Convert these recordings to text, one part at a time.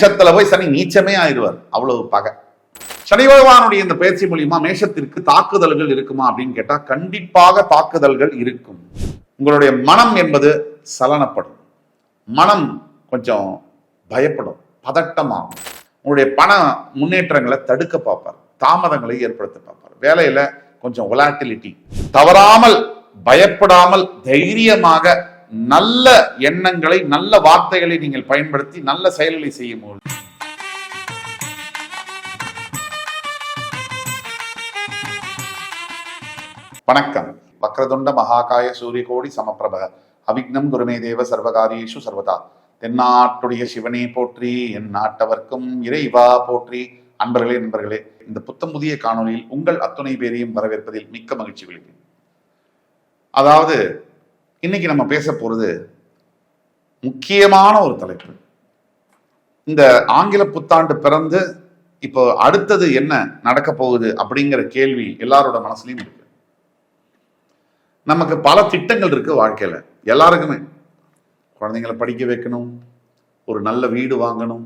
மேஷத்துல போய் சனி நீச்சமே ஆயிடுவார். அவ்வளவு பகை. சனி பகவானுடைய இந்த பயிற்சி மூலியமா மேஷத்திற்கு தாக்குதல்கள் இருக்குமா அப்படின்னு கேட்டா கண்டிப்பாக தாக்குதல்கள் இருக்கும். உங்களுடைய மனம் என்பது சலனப்படும். மனம் கொஞ்சம் பயப்படும் பதட்டமாகும். உங்களுடைய பண முன்னேற்றங்களை தடுக்க பார்ப்பார் தாமதங்களை ஏற்படுத்த பார்ப்பார். வேலையில கொஞ்சம் ஒலாட்டிலிட்டி தவறாமல் பயப்படாமல் தைரியமாக நல்ல எண்ணங்களை நல்ல வார்த்தைகளை நீங்கள் பயன்படுத்தி நல்ல செயல்களை செய்யும் போது வணக்கம். வக்ரதுண்ட மகாகாய சூரியகோடி சமப்பிரப அவிக்னம் குருமே தேவ சர்வகாரியேஷு சர்வதா. தென்னாட்டுடைய சிவனே போற்றி என் நாட்டவர்க்கும் இறைவா போற்றி. அன்பர்களே நண்பர்களே இந்த புத்தம் புதிய காணொலியில் உங்கள் அத்துணை பேரையும் வரவேற்பதில் மிக்க மகிழ்ச்சி கொள்கிறேன் அதாவது இன்னைக்கு நம்ம பேச போறது முக்கியமான ஒரு தலைப்பு. இந்த ஆங்கில புத்தாண்டு பிறந்து இப்போ அடுத்தது என்ன நடக்க போகுது அப்படிங்கிற கேள்வி எல்லாரோட மனசுலயும் இருக்கு. நமக்கு பல திட்டங்கள் இருக்கு வாழ்க்கையில. எல்லாருக்குமே. குழந்தைங்களை படிக்க வைக்கணும் ஒரு நல்ல வீடு வாங்கணும்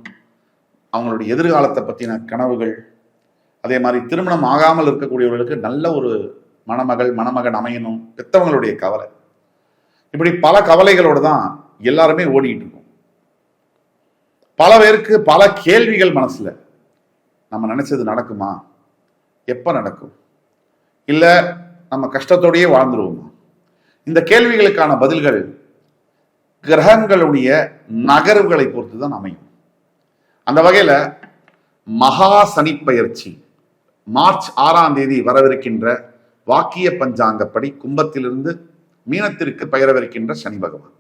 அவங்களுடைய எதிர்காலத்தை பற்றின கனவுகள் அதே மாதிரி திருமணம் ஆகாமல் இருக்கக்கூடியவர்களுக்கு நல்ல ஒரு மணமகள் மணமகன் அமையணும் பெத்தவங்களுடைய கவலை. இப்படி பல கவலைகளோடு தான் எல்லாருமே ஓடிக்கிட்டு இருக்கோம் பல பேருக்கு பல கேள்விகள் மனசில் நம்ம நினச்சது நடக்குமா? எப்போ நடக்கும்? இல்லை நம்ம கஷ்டத்தோடையே வாழ்ந்துருவோமா? இந்த கேள்விகளுக்கான பதில்கள் கிரகங்களுடைய நகர்வுகளை பொறுத்து தான் அமையும். அந்த வகையில் மகா சனிப்பயிற்சி மார்ச் ஆறாம் தேதி வரவிருக்கின்ற வாக்கிய பஞ்சாங்கப்படி கும்பத்திலிருந்து மீனத்திற்கு பெயரவிருக்கின்ற சனி பகவான்.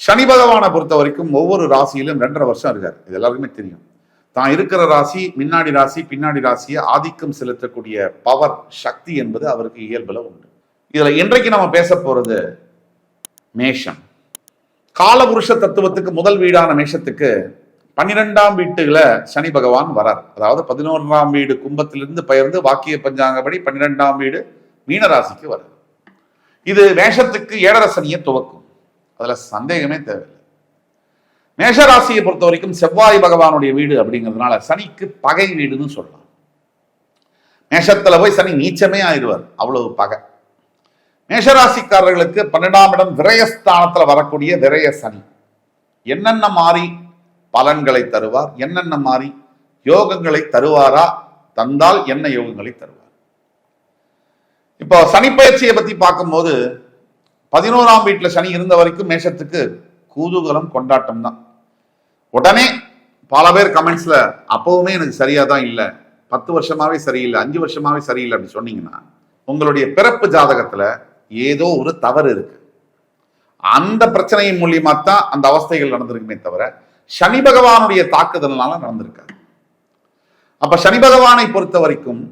சனி பகவானை பொறுத்த வரைக்கும் ஒவ்வொரு ராசியிலும் ரெண்டரை வருஷம் இருக்கார். இது எல்லாருக்குமே தெரியும். தான் இருக்கிற ராசி முன்னாடி ராசி பின்னாடி ராசியை ஆதிக்கம் செலுத்தக்கூடிய பவர் சக்தி என்பது அவருக்கு இயல்பில் உண்டு. இதுல இன்றைக்கு நம்ம பேச போறது மேஷம். காலபுருஷ தத்துவத்துக்கு முதல் வீடான மேஷத்துக்கு பன்னிரெண்டாம் வீட்டுல சனி பகவான் வரார். அதாவது பதினோராம் வீடு கும்பத்திலிருந்து பெயர்ந்து வாக்கிய பஞ்சாங்கப்படி பன்னிரெண்டாம் வீடு மீனராசிக்கு வரார். இது மேஷத்துக்கு ஏழரை சனியை துவக்கும். அதுல சந்தேகமே தேவையில்லை. மேஷராசியை பொறுத்த வரைக்கும் செவ்வாய் பகவானுடைய வீடு அப்படிங்கிறதுனால சனிக்கு பகை வீடுன்னு சொல்லலாம். மேஷத்துல போய் சனி நீச்சமே ஆயிடுவார். அவ்வளவு பகை. மேஷராசிக்காரர்களுக்கு பன்னெண்டாம் இடம் விரயஸ்தானத்துல வரக்கூடிய விரய சனி. என்னென்ன மாறி பலன்களை தருவார்? என்னென்ன மாறி யோகங்களை தருவாரா? தந்தால் என்ன யோகங்களை தருவார்? இப்போ சனி பயிற்சியை பத்தி பார்க்கும்போது பதினோராம் வீட்டில் சனி இருந்த வரைக்கும் மேஷத்துக்கு கூதூகலம் கொண்டாட்டம் தான். உடனே பல பேர் கமெண்ட்ஸ்ல அப்பவுமே எனக்கு சரியாக தான் இல்லை. பத்து வருஷமாவே சரியில்லை அஞ்சு வருஷமாவே சரியில்லை அப்படின்னு சொன்னீங்கன்னா உங்களுடைய பிறப்பு ஜாதகத்துல ஏதோ ஒரு தவறு இருக்கு. அந்த பிரச்சனையின் மூலியமா தான் அந்த அவஸ்தைகள் நடந்திருக்குமே தவிர சனி பகவானுடைய தாக்குதல்னால நடந்திருக்காது. அப்ப சனி பகவானை பொறுத்த வரைக்கும்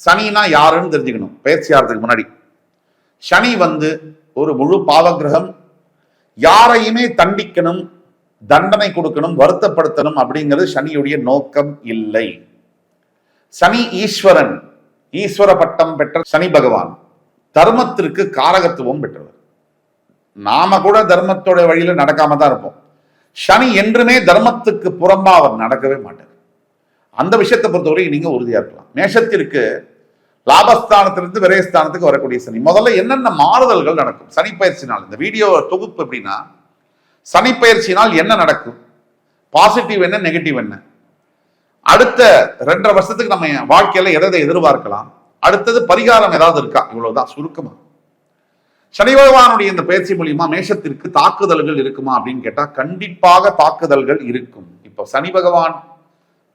சனினா யாருன்னு தெரிஞ்சுக்கணும். பயிற்சி முன்னாடி. சனி வந்து ஒரு முழு பாவகிரகம் யாரையுமே தண்டிக்கணும் தண்டனை கொடுக்கணும் வருத்தப்படுத்தணும் அப்படிங்கிறது சனியுடைய நோக்கம் இல்லை. சனி ஈஸ்வரன் ஈஸ்வர பட்டம் பெற்ற சனி பகவான் தர்மத்திற்கு காரகத்துவம் பெற்றவர். நாம கூட தர்மத்தோட வழியில நடக்காம தான் இருப்போம். சனி என்றுமே தர்மத்துக்கு புறம்பா அவர் நடக்கவே மாட்டார். அந்த விஷயத்தை பொறுத்தவரைக்கும் நீங்க உறுதியா இருக்கலாம். மேஷத்திற்கு லாபஸ்தானத்திலிருந்து விரயஸ்தானத்துக்கு வரக்கூடிய சனி. முதல்ல என்னென்ன மாறுதல்கள் நடக்கும்? சனிப்பயிற்சினால். இந்த வீடியோ தொகுப்பு எப்படின்னா சனி பயிற்சினால் என்ன நடக்கும்? பாசிட்டிவ் என்ன நெகட்டிவ் என்ன? அடுத்த ரெண்டரை வருஷத்துக்கு நம்ம வாழ்க்கையில எதை எதை எதிர்பார்க்கலாம்? அடுத்தது பரிகாரம் ஏதாவது இருக்கா? இவ்வளவுதான் சுருக்கமா. சனி பகவானுடைய இந்த பயிற்சி மூலியமா மேஷத்திற்கு தாக்குதல்கள் இருக்குமா அப்படின்னு கேட்டா கண்டிப்பாக தாக்குதல்கள் இருக்கும். இப்போ சனி பகவான்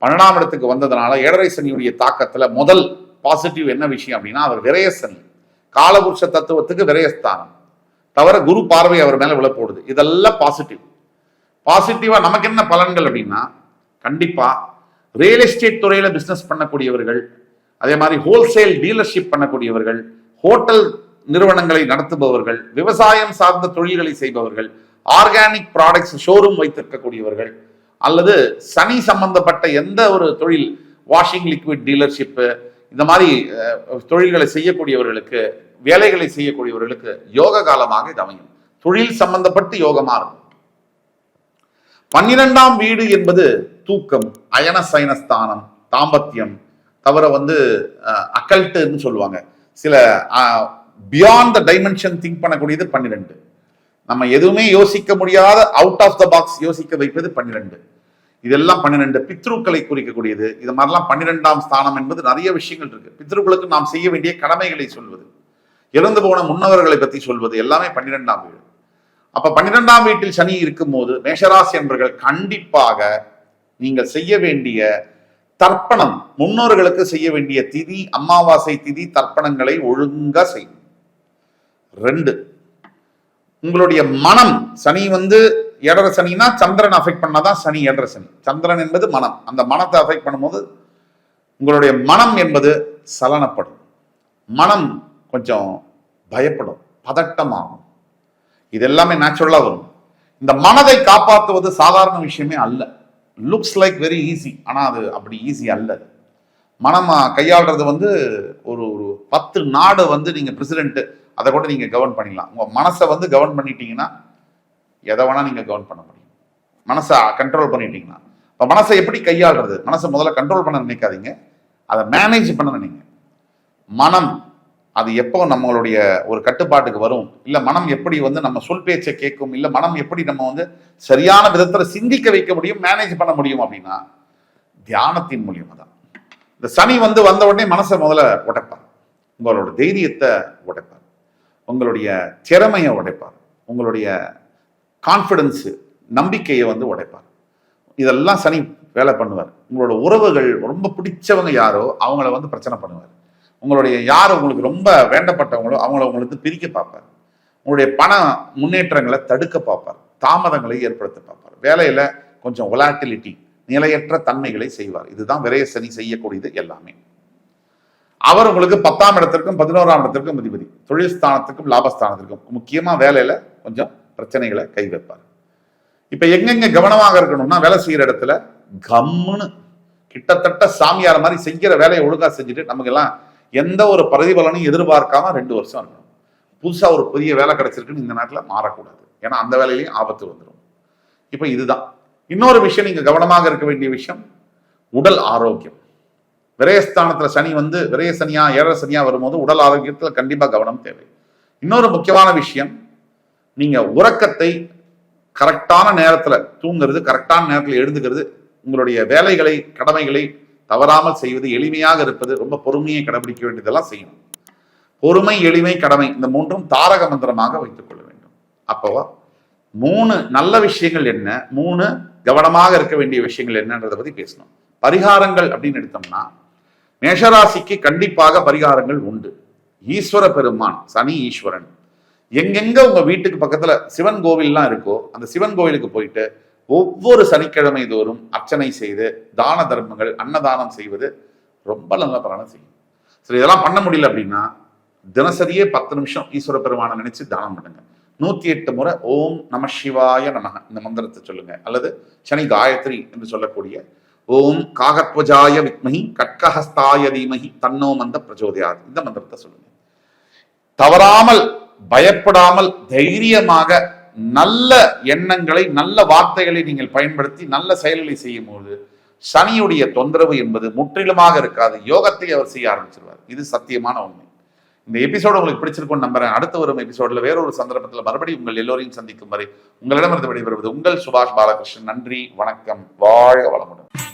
பன்னெண்டாம் இடத்துக்கு வந்ததுனால ஏழரை சனியுடைய தாக்கத்துல முதல் பாசிட்டிவ் என்ன விஷயம் அப்படின்னா அவர் விரயசனி காலபுருஷ தத்துவத்துக்கு விரயஸ்தானம். தவிர குரு பார்வை அவர் மேல விழப்போடுது. இதெல்லாம் பாசிட்டிவ் பாசிட்டிவா நமக்கு என்ன பலன்கள் அப்படின்னா கண்டிப்பா ரியல் எஸ்டேட் துறையில பிசினஸ் பண்ணக்கூடியவர்கள் அதே மாதிரி ஹோல்சேல் டீலர்ஷிப் பண்ணக்கூடியவர்கள் ஹோட்டல் நிறுவனங்களை நடத்துபவர்கள் விவசாயம் சார்ந்த தொழில்களை செய்பவர்கள் ஆர்கானிக் ப்ராடக்ட்ஸ் ஷோரூம் வைத்திருக்கக்கூடியவர்கள் அல்லது சனி சம்பந்தப்பட்ட எந்த ஒரு தொழில் வாஷிங் லிக்விட் டீலர்ஷிப்பு இந்த மாதிரி தொழில்களை செய்யக்கூடியவர்களுக்கு வேலைகளை செய்யக்கூடியவர்களுக்கு யோக காலமாக இது அமையும். தொழில் சம்பந்தப்பட்டு யோகமா இருக்கும். பன்னிரெண்டாம் வீடு என்பது தூக்கம் அயன சயனஸ்தானம் தாம்பத்தியம் தவிர வந்து அக்கல்ட்டுன்னு சொல்லுவாங்க. சில பியாண்ட் த டைமென்ஷன் திங்க் பண்ணக்கூடியது பன்னிரெண்டு. நம்ம எதுவுமே யோசிக்க முடியாத அவுட் ஆஃப் த பாக்ஸ் யோசிக்க வைப்பது பன்னிரெண்டு. இதெல்லாம் பன்னிரெண்டு பித்ருக்களை குறிக்கக்கூடியது. இது மாதிரிலாம் பன்னிரெண்டாம் ஸ்தானம் என்பது நிறைய விஷயங்கள் இருக்கு. பித்ருக்களுக்கு நாம் செய்ய வேண்டிய கடமைகளை சொல்வது. இறந்து போன முன்னவர்களை பத்தி சொல்வது. எல்லாமே பன்னிரெண்டாம் வீடு. அப்ப பன்னிரெண்டாம் வீட்டில் சனி இருக்கும்போது மேஷராசி என்பர்கள் கண்டிப்பாக நீங்கள் செய்ய வேண்டிய தர்ப்பணம் முன்னோர்களுக்கு செய்ய வேண்டிய திதி அமாவாசை திதி தர்ப்பணங்களை ஒழுங்கா செய்யும் ரெண்டு உங்களுடைய மனம் சனி வந்து ஏழரை சனினா சந்திரன் அஃபெக்ட் பண்ணாதான் சனி ஏழரை சனி. சந்திரன் என்பது மனம். அந்த மனத்தை அஃபெக்ட் பண்ணும்போது உங்களுடைய மனம் என்பது சலனப்படும். மனம் கொஞ்சம் பயப்படும் பதட்டமாகும். இது எல்லாமே நேச்சுரலாக வரும். இந்த மனதை காப்பாற்றுவது சாதாரண விஷயமே அல்ல. லுக்ஸ் லைக் வெரி ஈஸி ஆனால் அது அப்படி ஈஸி அல்ல. மனமாக மனம் கையாளுறது வந்து ஒரு ஒரு பத்து நாடு வந்து நீங்கள் பிரசிடென்ட்டு அதை கூட நீங்கள் கவர்ன் பண்ணிடலாம் உங்கள் மனசை வந்து கவர்ன் பண்ணிட்டீங்கன்னா எதை வேணால் நீங்கள் கவர்ன் பண்ண முடியும். மனசை கண்ட்ரோல் பண்ணிட்டீங்கன்னா. இப்போ மனசை எப்படி கையாளுறது? மனசை முதல்ல கண்ட்ரோல் பண்ண நினைக்காதீங்க. அதை மேனேஜ் பண்ண நினைங்க. மனம் அது எப்போ நம்மளுடைய ஒரு கட்டுப்பாட்டுக்கு வரும்? இல்லை மனம் எப்படி வந்து நம்ம சொல் பேச்சை கேட்கும்? இல்லை மனம் எப்படி நம்ம வந்து சரியான விதத்தில் சிந்திக்க வைக்க முடியும் மேனேஜ் பண்ண முடியும் அப்படின்னா தியானத்தின் மூலியமாக தான். இந்த சனி வந்து வந்த உடனே மனசை முதல்ல உடைப்பார். உங்களோட தைரியத்தை உடைப்பார். உங்களுடைய திறமையை உடைப்பார். உங்களுடைய கான்ஃபிடென்ஸு நம்பிக்கையை வந்து உடைப்பார். இதெல்லாம் சனி வேலை பண்ணுவார். உங்களோட உறவுகள் ரொம்ப பிடிச்சவங்க யாரோ அவங்கள வந்து பிரச்சனை பண்ணுவார். உங்களுடைய யார் உங்களுக்கு ரொம்ப வேண்டப்பட்டவங்களோ அவங்கள உங்களுக்கு பிரிக்க பார்ப்பார். உங்களுடைய பண முன்னேற்றங்களை தடுக்க பார்ப்பார். தாமதங்களை ஏற்படுத்த பார்ப்பார். வேலையில் கொஞ்சம் ஒலாட்டிலிட்டி நிலையற்ற தன்மைகளை செய்வார். இதுதான் விரைய சனி செய்யக்கூடியது எல்லாமே. அவர் உங்களுக்கு பத்தாம் இடத்திற்கும் பதினோராம் இடத்திற்கும் அதிபதி. தொழில் ஸ்தானத்துக்கும் லாபஸ்தானத்திற்கும் முக்கியமா வேலையில கொஞ்சம் பிரச்சனைகளை கை வைப்பார். இப்ப எங்கெங்க கவனமாக இருக்கணும்னா வேலை செய்யற இடத்துல கம்முன்னு கிட்டத்தட்ட சாமியார் மாதிரி செய்கிற வேலையை ஒழுங்கா செஞ்சுட்டு நமக்கு எல்லாம் எந்த ஒரு பிரதிபலனையும் எதிர்பார்க்காம ரெண்டு வருஷம் இருக்கணும். புதுசா ஒரு புதிய வேலை கிடைச்சிருக்குன்னு இந்த நாட்டில் மாறக்கூடாது. ஏன்னா அந்த வேலையிலையும் ஆபத்து வந்துடும் இப்போ இதுதான். இன்னொரு விஷயம் நீங்க கவனமாக இருக்க வேண்டிய விஷயம் உடல் ஆரோக்கியம். விரயஸ்தானத்துல சனி வந்து விரய சனியா ஏழரை சனியா வரும்போது உடல் ஆரோக்கியத்துல கண்டிப்பா கவனம் தேவை. இன்னொரு முக்கியமான விஷயம் நீங்க உறக்கத்தை கரெக்டான நேரத்துல தூங்குறது கரெக்டான நேரத்துல எழுதுகிறது உங்களுடைய வேலைகளை கடமைகளை தவறாமல் செய்வது எளிமையாக இருப்பது ரொம்ப பொறுமையை கடைபிடிக்க வேண்டியதெல்லாம் செய்யணும். பொறுமை எளிமை கடமை இந்த மூன்றும் தாரக மந்திரமாக வைத்துக் கொள்ள வேண்டும். அப்போ மூணு நல்ல விஷயங்கள் என்ன மூணு கவனமாக இருக்க வேண்டிய விஷயங்கள் என்னன்றதை பத்தி பேசணும். பரிகாரங்கள் அப்படின்னு எடுத்தோம்னா மேஷராசிக்கு கண்டிப்பாக பரிகாரங்கள் உண்டு. ஈஸ்வர பெருமான் சனி ஈஸ்வரன். எங்கெங்க உங்க வீட்டுக்கு பக்கத்துல சிவன் கோவில்லாம் இருக்கோ அந்த சிவன் கோவிலுக்கு போயிட்டு ஒவ்வொரு சனிக்கிழமை தோறும் அர்ச்சனை செய்து தான தர்மங்கள் அன்னதானம் செய்வது ரொம்ப நல்ல பலனை செய்யும். சரி இதெல்லாம் பண்ண முடியல அப்படின்னா தினசரியே பத்து நிமிஷம் ஈஸ்வர பெருமானை நினைச்சு தானம் பண்ணுங்க. நூத்தி எட்டு முறை ஓம் நம சிவாய நமக இந்த மந்திரத்தை சொல்லுங்க. அல்லது சனி காயத்ரி என்று சொல்லக்கூடிய ஓம் காகத்வஜாய வித்மஹி கட்கஹஸ்தாய தீமஹி தன்னோ மந்த பிரச்சோதயாது இந்த மந்திரத்தை சொல்லுங்க. தவறாமல் பயப்படாமல் தைரியமாக நல்ல எண்ணங்களை நல்ல வார்த்தைகளை நீங்கள் பயன்படுத்தி நல்ல செயல்களை செய்யும் போது சனியுடைய தொந்தரவு என்பது முற்றிலுமாக இருக்காது. யோகத்தை அவர் செய்ய ஆரம்பிச்சிருவார். இது சத்தியமான உண்மை. இந்த எபிசோடு உங்களுக்கு பிடிச்சிருக்கும்னு நம்புறேன். அடுத்து வரும் எபிசோட்ல வேறொரு சந்தர்ப்பத்தில் மறுபடியும் உங்கள் எல்லோரையும் சந்திக்கும் வரை உங்களிடமிருந்து விடைபெறுவது உங்கள் சுபாஷ் பாலகிருஷ்ணன். நன்றி வணக்கம் வாழ்க வளமுடன்.